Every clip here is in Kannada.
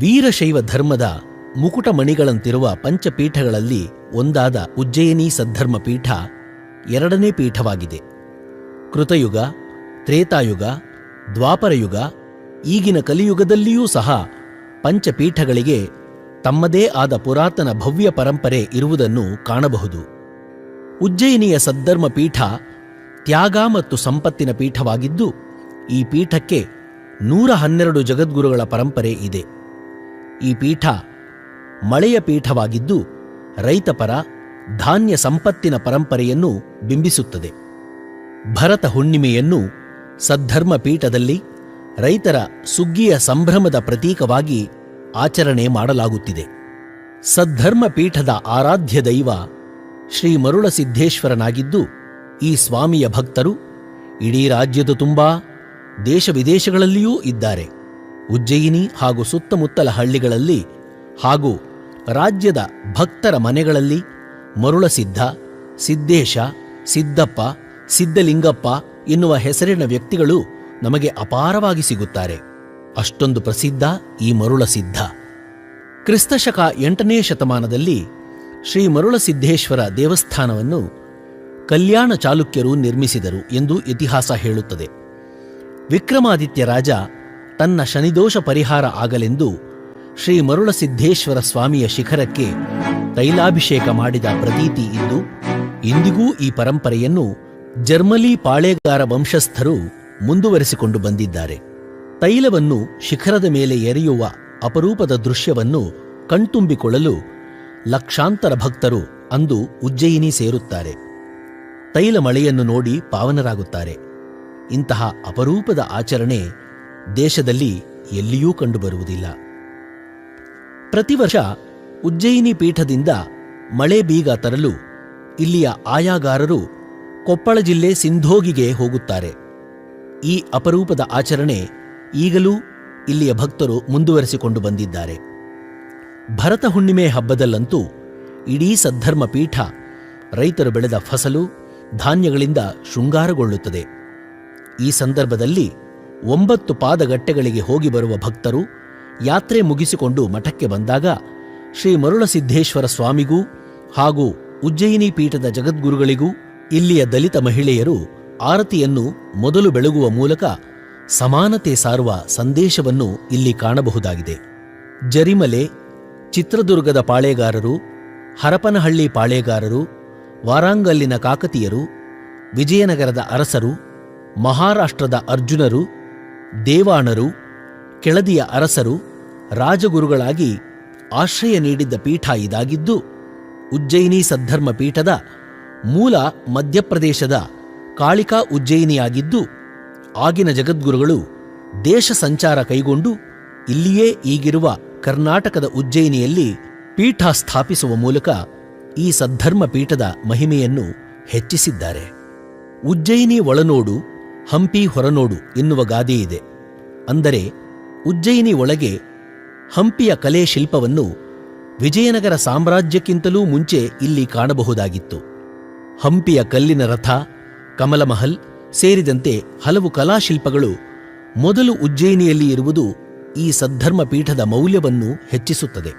ವೀರಶೈವ ಧರ್ಮದ ಮುಕುಟಮಣಿಗಳಂತಿರುವ ಪಂಚಪೀಠಗಳಲ್ಲಿ ಒಂದಾದ ಉಜ್ಜಯಿನಿ ಸದ್ಧರ್ಮ ಪೀಠ ಎರಡನೇ ಪೀಠವಾಗಿದೆ. ಕೃತಯುಗ, ತ್ರೇತಾಯುಗ, ದ್ವಾಪರಯುಗ, ಈಗಿನ ಕಲಿಯುಗದಲ್ಲಿಯೂ ಸಹ ಪಂಚಪೀಠಗಳಿಗೆ ತಮ್ಮದೇ ಆದ ಪುರಾತನ ಭವ್ಯ ಪರಂಪರೆ ಇರುವುದನ್ನು ಕಾಣಬಹುದು. ಉಜ್ಜಯಿನಿಯ ಸದ್ಧರ್ಮ ಪೀಠ ತ್ಯಾಗ ಮತ್ತು ಸಂಪತ್ತಿನ ಪೀಠವಾಗಿದ್ದು, ಈ ಪೀಠಕ್ಕೆ ನೂರ ಹನ್ನೆರಡು ಜಗದ್ಗುರುಗಳ ಪರಂಪರೆ ಇದೆ. ಈ ಪೀಠ ಮಳೆಯ ಪೀಠವಾಗಿದ್ದು ರೈತಪರ ಧಾನ್ಯ ಸಂಪತ್ತಿನ ಪರಂಪರೆಯನ್ನು ಬಿಂಬಿಸುತ್ತದೆ. ಭರತ ಹುಣ್ಣಿಮೆಯನ್ನು ಸದ್ಧರ್ಮ ಪೀಠದಲ್ಲಿ ರೈತರ ಸುಗ್ಗಿಯ ಸಂಭ್ರಮದ ಪ್ರತೀಕವಾಗಿ ಆಚರಣೆ ಮಾಡಲಾಗುತ್ತಿದೆ. ಸದ್ಧರ್ಮ ಪೀಠದ ಆರಾಧ್ಯ ದೈವ ಶ್ರೀ ಮರುಳಸಿದ್ದೇಶ್ವರನಾಗಿದ್ದು ಈ ಸ್ವಾಮಿಯ ಭಕ್ತರು ಇಡೀ ರಾಜ್ಯದ ತುಂಬಾ ದೇಶ ವಿದೇಶಗಳಲ್ಲಿಯೂ ಇದ್ದಾರೆ. ಉಜ್ಜಯಿನಿ ಹಾಗೂ ಸುತ್ತಮುತ್ತಲ ಹಳ್ಳಿಗಳಲ್ಲಿ ಹಾಗೂ ರಾಜ್ಯದ ಭಕ್ತರ ಮನೆಗಳಲ್ಲಿ ಮರುಳಸಿದ್ಧ, ಸಿದ್ದೇಶ, ಸಿದ್ದಪ್ಪ, ಸಿದ್ಧಲಿಂಗಪ್ಪ ಎನ್ನುವ ಹೆಸರಿನ ವ್ಯಕ್ತಿಗಳು ನಮಗೆ ಅಪಾರವಾಗಿ ಸಿಗುತ್ತಾರೆ. ಅಷ್ಟೊಂದು ಪ್ರಸಿದ್ಧ ಈ ಮರುಳಸಿದ್ಧ. ಕ್ರಿಸ್ತಶಕ ಎಂಟನೇ ಶತಮಾನದಲ್ಲಿ ಶ್ರೀ ಮರುಳಸಿದ್ದೇಶ್ವರ ದೇವಸ್ಥಾನವನ್ನು ಕಲ್ಯಾಣ ಚಾಲುಕ್ಯರು ನಿರ್ಮಿಸಿದರು ಎಂದು ಇತಿಹಾಸ ಹೇಳುತ್ತದೆ. ವಿಕ್ರಮಾದಿತ್ಯ ರಾಜ ತನ್ನ ಶನಿದೋಷ ಪರಿಹಾರ ಆಗಲೆಂದು ಶ್ರೀ ಮರುಳಸಿದ್ದೇಶ್ವರ ಸ್ವಾಮಿಯ ಶಿಖರಕ್ಕೆ ತೈಲಾಭಿಷೇಕ ಮಾಡಿದ ಪ್ರತೀತಿ ಇದ್ದು ಇಂದಿಗೂ ಈ ಪರಂಪರೆಯನ್ನು ಜರ್ಮಲಿ ಪಾಳೆಗಾರ ವಂಶಸ್ಥರು ಮುಂದುವರೆಸಿಕೊಂಡು ಬಂದಿದ್ದಾರೆ. ತೈಲವನ್ನು ಶಿಖರದ ಮೇಲೆ ಎರೆಯುವ ಅಪರೂಪದ ದೃಶ್ಯವನ್ನು ಕಣ್ತುಂಬಿಕೊಳ್ಳಲು ಲಕ್ಷಾಂತರ ಭಕ್ತರು ಅಂದು ಉಜ್ಜಯಿನಿ ಸೇರುತ್ತಾರೆ. ತೈಲ ಮಳೆಯನ್ನು ನೋಡಿ ಪಾವನರಾಗುತ್ತಾರೆ. ಇಂತಹ ಅಪರೂಪದ ಆಚರಣೆ ದೇಶದಲ್ಲಿ ಎಲ್ಲಿಯೂ ಕಂಡುಬರುವುದಿಲ್ಲ. ಪ್ರತಿ ವರ್ಷ ಉಜ್ಜಯಿನಿ ಪೀಠದಿಂದ ಮಳೆ ಬೀಗ ತರಲು ಇಲ್ಲಿಯ ಆಯಾಗಾರರು ಕೊಪ್ಪಳ ಜಿಲ್ಲೆ ಸಿಂಧೋಗಿಗೆ ಹೋಗುತ್ತಾರೆ. ಈ ಅಪರೂಪದ ಆಚರಣೆ ಈಗಲೂ ಇಲ್ಲಿಯ ಭಕ್ತರು ಮುಂದುವರೆಸಿಕೊಂಡು ಬಂದಿದ್ದಾರೆ. ಭರತ ಹುಣ್ಣಿಮೆ ಹಬ್ಬದಲ್ಲಂತೂ ಇಡೀ ಸದ್ಧರ್ಮ ಪೀಠ ರೈತರು ಬೆಳೆದ ಫಸಲು ಧಾನ್ಯಗಳಿಂದ ಶೃಂಗಾರಗೊಳ್ಳುತ್ತದೆ. ಈ ಸಂದರ್ಭದಲ್ಲಿ ಒಂಬತ್ತು ಪಾದಗಟ್ಟೆಗಳಿಗೆ ಹೋಗಿ ಬರುವ ಭಕ್ತರು ಯಾತ್ರೆ ಮುಗಿಸಿಕೊಂಡು ಮಠಕ್ಕೆ ಬಂದಾಗ ಶ್ರೀ ಮರುಳಸಿದ್ದೇಶ್ವರ ಸ್ವಾಮಿಗೂ ಹಾಗೂ ಉಜ್ಜಯಿನಿ ಪೀಠದ ಜಗದ್ಗುರುಗಳಿಗೂ ಇಲ್ಲಿಯ ದಲಿತ ಮಹಿಳೆಯರು ಆರತಿಯನ್ನು ಮೊದಲು ಬೆಳಗುವ ಮೂಲಕ ಸಮಾನತೆ ಸಾರುವ ಸಂದೇಶವನ್ನು ಇಲ್ಲಿ ಕಾಣಬಹುದಾಗಿದೆ. ಜರಿಮಲೆ, ಚಿತ್ರದುರ್ಗದ ಪಾಳೇಗಾರರು, ಹರಪನಹಳ್ಳಿ ಪಾಳೇಗಾರರು, ವಾರಾಂಗಲ್ಲಿನ ಕಾಕತಿಯರು, ವಿಜಯನಗರದ ಅರಸರು, ಮಹಾರಾಷ್ಟ್ರದ ಅರ್ಜುನರು ದೇವಾಣರು, ಕೆಳದಿಯ ಅರಸರು, ರಾಜಗುರುಗಳಾಗಿ ಆಶ್ರಯ ನೀಡಿದ್ದ ಪೀಠ ಇದಾಗಿದ್ದು, ಉಜ್ಜಯಿನಿ ಸದ್ಧರ್ಮ ಪೀಠದ ಮೂಲ ಮಧ್ಯಪ್ರದೇಶದ ಕಾಳಿಕಾ ಉಜ್ಜಯಿನಿಯಾಗಿದ್ದು, ಆಗಿನ ಜಗದ್ಗುರುಗಳು ದೇಶ ಸಂಚಾರ ಕೈಗೊಂಡು ಇಲ್ಲಿಯೇ ಈಗಿರುವ ಕರ್ನಾಟಕದ ಉಜ್ಜಯಿನಿಯಲ್ಲಿ ಪೀಠ ಸ್ಥಾಪಿಸುವ ಮೂಲಕ ಈ ಸದ್ಧರ್ಮ ಪೀಠದ ಮಹಿಮೆಯನ್ನು ಹೆಚ್ಚಿಸಿದ್ದಾರೆ. ಉಜ್ಜಯಿನಿ ಒಳನೋಡು ಹಂಪಿ ಹೊರನೋಡು ಎನ್ನುವ ಗಾದೆಯಿದೆ. ಅಂದರೆ ಉಜ್ಜಯಿನಿ ಒಳಗೆ ಹಂಪಿಯ ಕಲೆ ಶಿಲ್ಪವನ್ನು ವಿಜಯನಗರ ಸಾಮ್ರಾಜ್ಯಕ್ಕಿಂತಲೂ ಮುಂಚೆ ಇಲ್ಲಿ ಕಾಣಬಹುದಾಗಿತ್ತು. ಹಂಪಿಯ ಕಲ್ಲಿನ ರಥ, ಕಮಲಮಹಲ್ ಸೇರಿದಂತೆ ಹಲವು ಕಲಾಶಿಲ್ಪಗಳು ಮೊದಲು ಉಜ್ಜಯಿನಿಯಲ್ಲಿ ಇರುವುದು ಈ ಸದ್ಧರ್ಮ ಪೀಠದ ಮೌಲ್ಯವನ್ನು ಹೆಚ್ಚಿಸುತ್ತದೆ.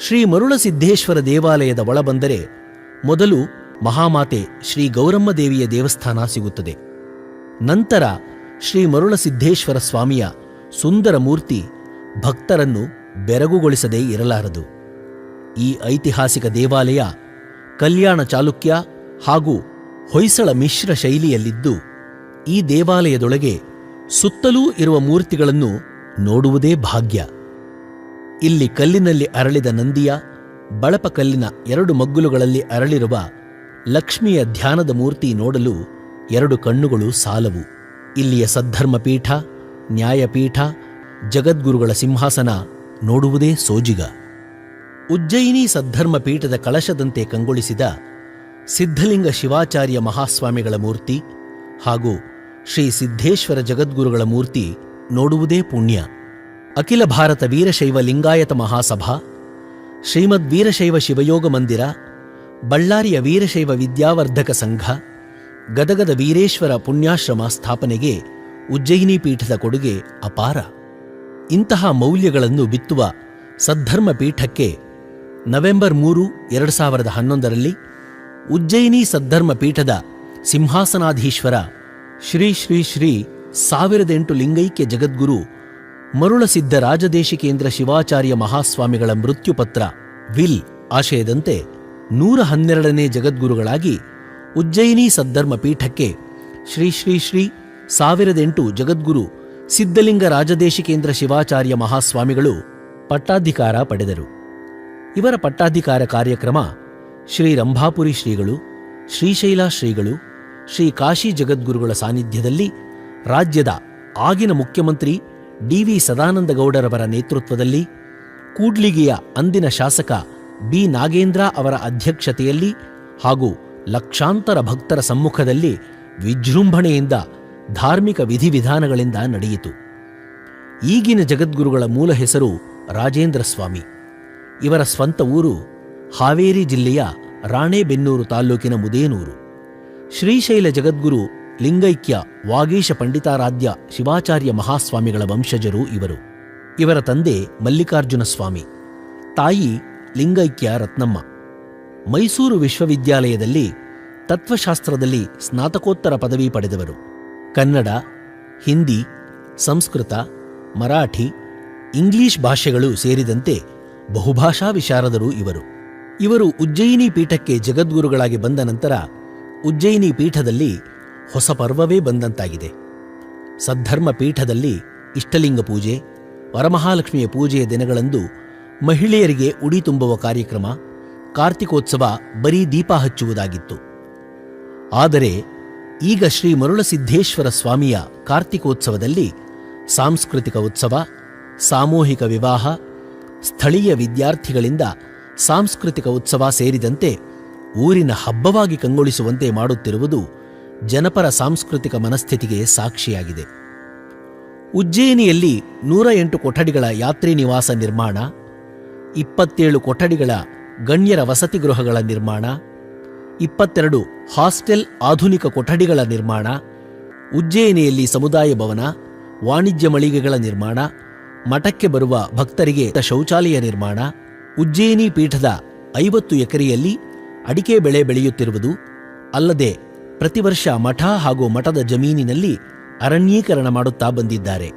ಶ್ರೀ ಮರುಳಸಿದ್ದೇಶ್ವರ ದೇವಾಲಯದ ಒಳಬಂದರೆ ಮೊದಲು ಮಹಾಮಾತೆ ಶ್ರೀ ಗೌರಮ್ಮ ದೇವಿಯ ದೇವಸ್ಥಾನ ಸಿಗುತ್ತದೆ. ನಂತರ ಶ್ರೀ ಮರುಳಸಿದ್ದೇಶ್ವರ ಸ್ವಾಮಿಯ ಸುಂದರ ಮೂರ್ತಿ ಭಕ್ತರನ್ನು ಬೆರಗುಗೊಳಿಸದೇ ಇರಲಾರದು. ಈ ಐತಿಹಾಸಿಕ ದೇವಾಲಯ ಕಲ್ಯಾಣ ಚಾಲುಕ್ಯ ಹಾಗೂ ಹೊಯ್ಸಳ ಮಿಶ್ರ ಶೈಲಿಯಲ್ಲಿದ್ದು, ಈ ದೇವಾಲಯದೊಳಗೆ ಸುತ್ತಲೂ ಇರುವ ಮೂರ್ತಿಗಳನ್ನು ನೋಡುವುದೇ ಭಾಗ್ಯ. ಇಲ್ಲಿ ಕಲ್ಲಿನಲ್ಲಿ ಅರಳಿದ ನಂದಿಯ, ಬಳಪಕಲ್ಲಿನ ಎರಡು ಮಗ್ಗುಲುಗಳಲ್ಲಿ ಅರಳಿರುವ ಲಕ್ಷ್ಮಿಯ ಧ್ಯಾನದ ಮೂರ್ತಿ ನೋಡಲು ಎರಡು ಕಣ್ಣುಗಳು ಸಾಲವು. ಇಲ್ಲಿಯ ಸದ್ಧರ್ಮ ಪೀಠ ನ್ಯಾಯಪೀಠ, ಜಗದ್ಗುರುಗಳ ಸಿಂಹಾಸನ ನೋಡುವುದೇ ಸೋಜಿಗ. ಉಜ್ಜಯಿನಿ ಸದ್ಧರ್ಮ ಪೀಠದ ಕಳಶದಂತೆ ಕಂಗೊಳಿಸಿದ ಸಿದ್ಧಲಿಂಗ ಶಿವಾಚಾರ್ಯ ಮಹಾಸ್ವಾಮಿಗಳ ಮೂರ್ತಿ ಹಾಗೂ ಶ್ರೀ ಸಿದ್ಧೇಶ್ವರ ಜಗದ್ಗುರುಗಳ ಮೂರ್ತಿ ನೋಡುವುದೇ ಪುಣ್ಯ. ಅಖಿಲ ಭಾರತ ವೀರಶೈವ ಲಿಂಗಾಯತ ಮಹಾಸಭಾ, ಶ್ರೀಮದ್ ವೀರಶೈವ ಶಿವಯೋಗ ಮಂದಿರ, ಬಳ್ಳಾರಿಯ ವೀರಶೈವ ವಿದ್ಯಾವರ್ಧಕ ಸಂಘ ಗದಗದ ವೀರೇಶ್ವರ ಪುಣ್ಯಾಶ್ರಮ ಸ್ಥಾಪನೆಗೆ ಉಜ್ಜಯಿನಿ ಪೀಠದ ಕೊಡುಗೆ ಅಪಾರ. ಇಂತಹ ಮೌಲ್ಯಗಳನ್ನು ಬಿತ್ತುವ ಸದ್ಧರ್ಮ ಪೀಠಕ್ಕೆ ನವೆಂಬರ್ ಮೂರು, ಎರಡು ಸಾವಿರದ ಹನ್ನೊಂದರಲ್ಲಿ ಉಜ್ಜಯಿನಿ ಸದ್ಧರ್ಮ ಪೀಠದ ಸಿಂಹಾಸನಾಧೀಶ್ವರ ಶ್ರೀ ಶ್ರೀ ಶ್ರೀ ಸಾವಿರದ ಎಂಟು ಲಿಂಗೈಕ್ಯ ಜಗದ್ಗುರು ಮರುಳಸಿದ್ಧ ರಾಜದೇಶಿಕೇಂದ್ರ ಶಿವಾಚಾರ್ಯ ಮಹಾಸ್ವಾಮಿಗಳ ಮೃತ್ಯುಪತ್ರ ವಿಲ್ ಆಶಯದಂತೆ ನೂರ ಹನ್ನೆರಡನೇ ಜಗದ್ಗುರುಗಳಾಗಿ ಉಜ್ಜಯಿನಿ ಸದ್ಧರ್ಮ ಪೀಠಕ್ಕೆ ಶ್ರೀ ಶ್ರೀ ಶ್ರೀ ಸಾವಿರದ ಎಂಟು ಜಗದ್ಗುರು ಸಿದ್ಧಲಿಂಗ ರಾಜದೇಶಿಕೇಂದ್ರ ಶಿವಾಚಾರ್ಯ ಮಹಾಸ್ವಾಮಿಗಳು ಪಟ್ಟಾಧಿಕಾರ ಪಡೆದರು. ಇವರ ಪಟ್ಟಾಧಿಕಾರ ಕಾರ್ಯಕ್ರಮ ಶ್ರೀ ರಂಭಾಪುರಿ ಶ್ರೀಗಳು ಶ್ರೀಶೈಲ ಶ್ರೀಗಳು, ಶ್ರೀ ಕಾಶಿ ಜಗದ್ಗುರುಗಳ ಸಾನ್ನಿಧ್ಯದಲ್ಲಿ ರಾಜ್ಯದ ಆಗಿನ ಮುಖ್ಯಮಂತ್ರಿ ಡಿ ವಿ ಸದಾನಂದಗೌಡರವರ ನೇತೃತ್ವದಲ್ಲಿ ಕೂಡ್ಲಿಗಿಯ ಅಂದಿನ ಶಾಸಕ ಬಿ ನಾಗೇಂದ್ರ ಅವರ ಅಧ್ಯಕ್ಷತೆಯಲ್ಲಿ ಹಾಗೂ ಲಕ್ಷಾಂತರ ಭಕ್ತರ ಸಮ್ಮುಖದಲ್ಲಿ ವಿಜೃಂಭಣೆಯಿಂದ ಧಾರ್ಮಿಕ ವಿಧಿವಿಧಾನಗಳಿಂದ ನಡೆಯಿತು. ಈಗಿನ ಜಗದ್ಗುರುಗಳ ಮೂಲ ಹೆಸರು ರಾಜೇಂದ್ರ ಸ್ವಾಮಿ ಇವರ ಸ್ವಂತ ಊರು ಹಾವೇರಿ ಜಿಲ್ಲೆಯ ರಾಣೇಬೆನ್ನೂರು ತಾಲ್ಲೂಕಿನ ಮುದೇನೂರು. ಶ್ರೀಶೈಲ ಜಗದ್ಗುರು ಲಿಂಗೈಕ್ಯ ವಾಗೀಶ ಪಂಡಿತಾರಾಧ್ಯ ಶಿವಾಚಾರ್ಯ ಮಹಾಸ್ವಾಮಿಗಳ ವಂಶಜರು ಇವರು. ಇವರ ತಂದೆ ಮಲ್ಲಿಕಾರ್ಜುನ ಸ್ವಾಮಿ. ತಾಯಿ ಲಿಂಗೈಕ್ಯ ರತ್ನಮ್ಮ. ಮೈಸೂರು ವಿಶ್ವವಿದ್ಯಾಲಯದಲ್ಲಿ ತತ್ವಶಾಸ್ತ್ರದಲ್ಲಿ ಸ್ನಾತಕೋತ್ತರ ಪದವಿ ಪಡೆದವರು. ಕನ್ನಡ, ಹಿಂದಿ, ಸಂಸ್ಕೃತ, ಮರಾಠಿ, ಇಂಗ್ಲಿಷ್ ಭಾಷೆಗಳು ಸೇರಿದಂತೆ ಬಹುಭಾಷಾ ವಿಶಾರದರು ಇವರು. ಇವರು ಉಜ್ಜಯಿನಿ ಪೀಠಕ್ಕೆ ಜಗದ್ಗುರುಗಳಾಗಿ ಬಂದ ನಂತರ ಉಜ್ಜಯಿನಿ ಪೀಠದಲ್ಲಿ ಹೊಸ ಪರ್ವವೇ ಬಂದಂತಾಗಿದೆ. ಸದ್ಧರ್ಮ ಪೀಠದಲ್ಲಿ ಇಷ್ಟಲಿಂಗ ಪೂಜೆ, ವರಮಹಾಲಕ್ಷ್ಮಿಯ ಪೂಜೆಯ ದಿನಗಳಂದು ಮಹಿಳೆಯರಿಗೆ ಉಡಿ ತುಂಬುವ ಕಾರ್ಯಕ್ರಮ ಕಾರ್ತಿಕೋತ್ಸವ ಬರೀ ದೀಪ ಹಚ್ಚುವುದಾಗಿತ್ತು. ಆದರೆ ಈಗ ಶ್ರೀ ಮರುಳಸಿದ್ದೇಶ್ವರ ಸ್ವಾಮಿಯ ಕಾರ್ತಿಕೋತ್ಸವದಲ್ಲಿ ಸಾಂಸ್ಕೃತಿಕ ಉತ್ಸವ, ಸಾಮೂಹಿಕ ವಿವಾಹ, ಸ್ಥಳೀಯ ವಿದ್ಯಾರ್ಥಿಗಳಿಂದ ಸಾಂಸ್ಕೃತಿಕ ಉತ್ಸವ ಸೇರಿದಂತೆ ಊರಿನ ಹಬ್ಬವಾಗಿ ಕಂಗೊಳಿಸುವಂತೆ ಮಾಡುತ್ತಿರುವುದು ಜನಪರ ಸಾಂಸ್ಕೃತಿಕ ಮನಸ್ಥಿತಿಗೆ ಸಾಕ್ಷಿಯಾಗಿದೆ. ಉಜ್ಜಯಿನಿಯಲ್ಲಿ ನೂರ ಎಂಟು ಕೊಠಡಿಗಳ ಯಾತ್ರಿ ನಿವಾಸ ನಿರ್ಮಾಣ, ಇಪ್ಪತ್ತೇಳು ಕೊಠಡಿಗಳ ಗಣ್ಯರ ವಸತಿ ಗೃಹಗಳ ನಿರ್ಮಾಣ, ಇಪ್ಪತ್ತೆರಡು ಹಾಸ್ಟೆಲ್ ಆಧುನಿಕ ಕೊಠಡಿಗಳ ನಿರ್ಮಾಣ, ಉಜ್ಜಯಿನಿಯಲ್ಲಿ ಸಮುದಾಯ ಭವನ, ವಾಣಿಜ್ಯ ಮಳಿಗೆಗಳ ನಿರ್ಮಾಣ, ಮಠಕ್ಕೆ ಬರುವ ಭಕ್ತರಿಗೆ ಶೌಚಾಲಯ ನಿರ್ಮಾಣ, ಉಜ್ಜಯಿನಿ ಪೀಠದ ಐವತ್ತು ಎಕರೆಯಲ್ಲಿ ಅಡಿಕೆ ಬೆಳೆ ಬೆಳೆಯುತ್ತಿರುವುದು, ಅಲ್ಲದೆ ಪ್ರತಿ ವರ್ಷ ಮಠ ಹಾಗೂ ಮಠದ ಜಮೀನಿನಲ್ಲಿ ಅರಣ್ಯೀಕರಣ ಮಾಡುತ್ತಾ ಬಂದಿದ್ದಾರೆ.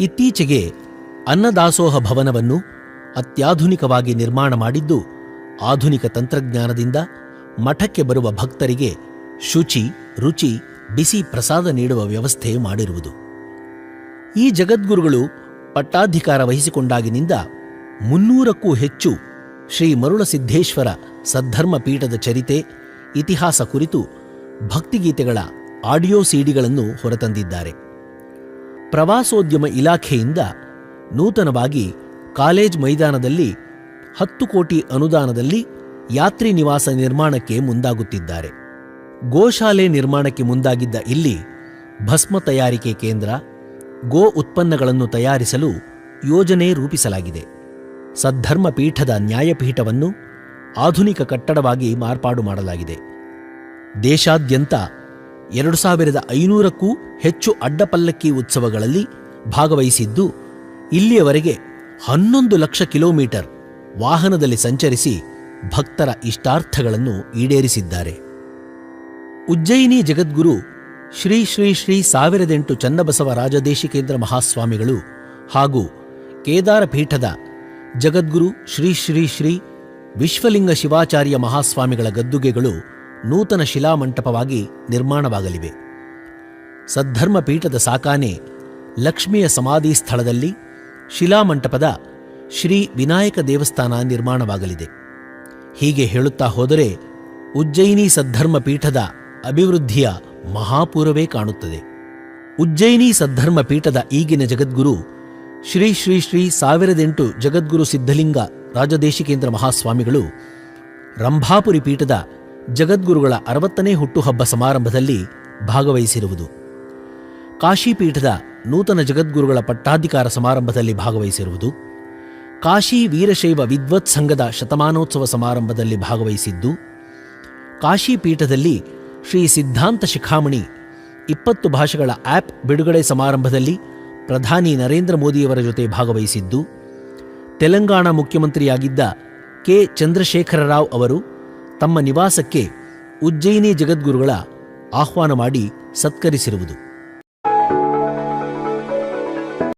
ಇತ್ತೀಚೆಗೆ ಅನ್ನದಾಸೋಹ ಭವನವನ್ನು ಅತ್ಯಾಧುನಿಕವಾಗಿ ನಿರ್ಮಾಣ ಮಾಡಿದ್ದು ಆಧುನಿಕ ತಂತ್ರಜ್ಞಾನದಿಂದ ಮಠಕ್ಕೆ ಬರುವ ಭಕ್ತರಿಗೆ ಶುಚಿ, ರುಚಿ, ಬಿಸಿ ಪ್ರಸಾದ ನೀಡುವ ವ್ಯವಸ್ಥೆ ಮಾಡಿರುವುದು. ಈ ಜಗದ್ಗುರುಗಳು ಪಟ್ಟಾಧಿಕಾರ ವಹಿಸಿಕೊಂಡಾಗಿನಿಂದ ಮುನ್ನೂರಕ್ಕೂ ಹೆಚ್ಚು ಶ್ರೀ ಮರುಳಸಿದ್ದೇಶ್ವರ ಸದ್ಧರ್ಮ ಪೀಠದ ಚರಿತೆ, ಇತಿಹಾಸ ಕುರಿತು ಭಕ್ತಿಗೀತೆಗಳ ಆಡಿಯೋ ಸಿಡಿಗಳನ್ನು ಹೊರತಂದಿದ್ದಾರೆ. ಪ್ರವಾಸೋದ್ಯಮ ಇಲಾಖೆಯಿಂದ ನೂತನವಾಗಿ ಕಾಲೇಜ್ ಮೈದಾನದಲ್ಲಿ ಹತ್ತು ಕೋಟಿ ಅನುದಾನದಲ್ಲಿ ಯಾತ್ರಿ ನಿವಾಸ ನಿರ್ಮಾಣಕ್ಕೆ ಮುಂದಾಗುತ್ತಿದ್ದಾರೆ. ಗೋಶಾಲೆ ನಿರ್ಮಾಣಕ್ಕೆ ಮುಂದಾಗಿದ್ದ ಇಲ್ಲಿ ಭಸ್ಮ ತಯಾರಿಕೆ ಕೇಂದ್ರ, ಗೋ ಉತ್ಪನ್ನಗಳನ್ನು ತಯಾರಿಸಲು ಯೋಜನೆ ರೂಪಿಸಲಾಗಿದೆ. ಸದ್ಧರ್ಮ ಪೀಠದ ನ್ಯಾಯಪೀಠವನ್ನು ಆಧುನಿಕ ಕಟ್ಟಡವಾಗಿ ಮಾರ್ಪಾಡು ಮಾಡಲಾಗಿದೆ. ದೇಶಾದ್ಯಂತ ಎರಡು ಸಾವಿರದ ಐನೂರಕ್ಕೂ ಹೆಚ್ಚು ಅಡ್ಡಪಲ್ಲಕ್ಕಿ ಉತ್ಸವಗಳಲ್ಲಿ ಭಾಗವಹಿಸಿದ್ದು ಇಲ್ಲಿಯವರೆಗೆ ಹನ್ನೊಂದು ಲಕ್ಷ ಕಿಲೋಮೀಟರ್ ವಾಹನದಲ್ಲಿ ಸಂಚರಿಸಿ ಭಕ್ತರ ಇಷ್ಟಾರ್ಥಗಳನ್ನು ಈಡೇರಿಸಿದ್ದಾರೆ. ಉಜ್ಜಯಿನಿ ಜಗದ್ಗುರು ಶ್ರೀ ಶ್ರೀ ಶ್ರೀ ಸಾವಿರದೆಂಟು ಚನ್ನಬಸವ ರಾಜದೇಶಿಕೇಂದ್ರ ಮಹಾಸ್ವಾಮಿಗಳು ಹಾಗೂ ಕೇದಾರ ಪೀಠದ ಜಗದ್ಗುರು ಶ್ರೀ ಶ್ರೀ ಶ್ರೀ ವಿಶ್ವಲಿಂಗ ಶಿವಾಚಾರ್ಯ ಮಹಾಸ್ವಾಮಿಗಳ ಗದ್ದುಗೆಗಳು ನೂತನ ಶಿಲಾಮಂಟಪವಾಗಿ ನಿರ್ಮಾಣವಾಗಲಿವೆ. ಸದ್ಧರ್ಮ ಪೀಠದ ಸಾಕಾನೆ ಲಕ್ಷ್ಮಿಯ ಸಮಾಧಿ ಸ್ಥಳದಲ್ಲಿ ಶಿಲಾಮಂಟಪದ ಶ್ರೀ ವಿನಾಯಕ ದೇವಸ್ಥಾನ ನಿರ್ಮಾಣವಾಗಲಿದೆ. ಹೀಗೆ ಹೇಳುತ್ತಾ ಹೋದರೆ ಉಜ್ಜಯಿನಿ ಸದ್ಧರ್ಮ ಪೀಠದ ಅಭಿವೃದ್ಧಿಯ ಮಹಾಪೂರವೇ ಕಾಣುತ್ತದೆ. ಉಜ್ಜಯಿನಿ ಸದ್ಧರ್ಮ ಪೀಠದ ಈಗಿನ ಜಗದ್ಗುರು ಶ್ರೀ ಶ್ರೀ ಶ್ರೀ ಸಾವಿರದೆಂಟು ಜಗದ್ಗುರು ಸಿದ್ಧಲಿಂಗ ರಾಜದೇಶಿಕೇಂದ್ರ ಮಹಾಸ್ವಾಮಿಗಳು ರಂಭಾಪುರಿ ಪೀಠದ ಜಗದ್ಗುರುಗಳ ಅರವತ್ತನೇ ಹುಟ್ಟುಹಬ್ಬ ಸಮಾರಂಭದಲ್ಲಿ ಭಾಗವಹಿಸಿರುವುದು. ಕಾಶಿಪೀಠದ ನೂತನ ಜಗದ್ಗುರುಗಳ ಪಟ್ಟಾಧಿಕಾರ ಸಮಾರಂಭದಲ್ಲಿ ಭಾಗವಹಿಸಿರುವುದು, ಕಾಶಿ ವೀರಶೈವ ವಿದ್ವತ್ ಸಂಘದ ಶತಮಾನೋತ್ಸವ ಸಮಾರಂಭದಲ್ಲಿ ಭಾಗವಹಿಸಿದ್ದು, ಕಾಶಿ ಪೀಠದಲ್ಲಿ ಶ್ರೀ ಸಿದ್ಧಾಂತ ಶಿಖಾಮಣಿ ಇಪ್ಪತ್ತು ಭಾಷೆಗಳ ಆಪ್ ಬಿಡುಗಡೆ ಸಮಾರಂಭದಲ್ಲಿ ಪ್ರಧಾನಿ ನರೇಂದ್ರ ಮೋದಿಯವರ ಜೊತೆ ಭಾಗವಹಿಸಿದ್ದು, ತೆಲಂಗಾಣ ಮುಖ್ಯಮಂತ್ರಿಯಾಗಿದ್ದ ಕೆ ಚಂದ್ರಶೇಖರ ರಾವ್ ಅವರು ತಮ್ಮ ನಿವಾಸಕ್ಕೆ ಉಜ್ಜಯಿನಿ ಜಗದ್ಗುರುಗಳ ಆಹ್ವಾನ ಮಾಡಿ ಸತ್ಕರಿಸಿರುವುದು.